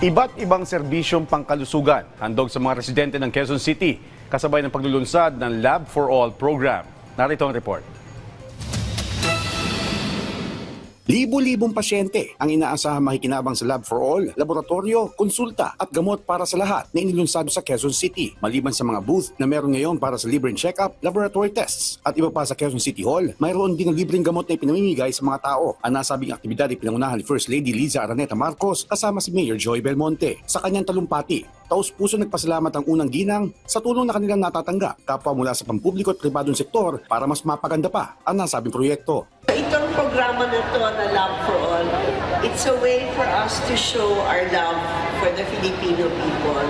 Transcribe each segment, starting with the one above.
Iba't ibang serbisyong pangkalusugan handog sa mga residente ng Quezon City kasabay ng paglulunsad ng Lab for All program. Narito ang report. Libo-libong pasyente ang inaasahang makikinabang sa Lab for All, laboratorio, konsulta at gamot para sa lahat na inilunsado sa Quezon City. Maliban sa mga booth na meron ngayon para sa libreng check-up, laboratory tests at iba pa sa Quezon City Hall, mayroon din ng libreng gamot na ipinamimigay sa mga tao. Ang nasabing aktibidad ay pinangunahan ni First Lady Liza Araneta Marcos kasama si Mayor Joy Belmonte. Sa kanyang talumpati, taus puso nagpasalamat ang unang ginang sa tulong na kanilang natatanggap kapwa mula sa pampubliko at pribadong sektor para mas mapaganda pa ang nasabing proyekto. Itong programa na to na Love for All, it's a way for us to show our love for the Filipino people.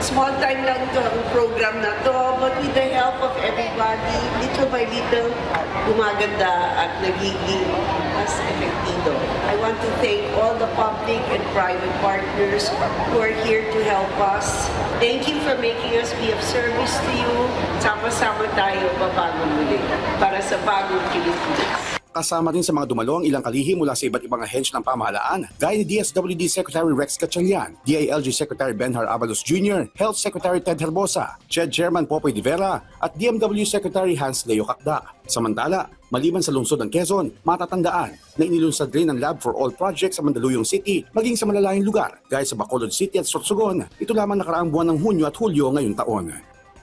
Small time lang to ang program na to, but with the help of everybody, little by little, gumaganda at nagiging mas efektibo. I want to thank all the public and private partners who are here to help us. Thank you for making us be of service to you. Sama-sama tayo babago muli para sa bagong Pilipinas. Kasama rin sa mga dumalo ang ilang kalihim mula sa iba't ibang ahensya ng pamahalaan, gaya ni DSWD Secretary Rex Gatchalian, DILG Secretary Benhar Avalos Jr., Health Secretary Ted Herbosa, CHED Chairman Popoy De Vera, at DMW Secretary Hans Leo Kakda. Samantala, maliban sa lungsod ng Quezon, matatandaan na inilunsad rin ang Lab for All project sa Mandaluyong City maging sa malalayong lugar, gaya sa Bacolod City at Sorsogon. Ito lamang nakaraang buwan ng Hunyo at Hulyo ngayong taon.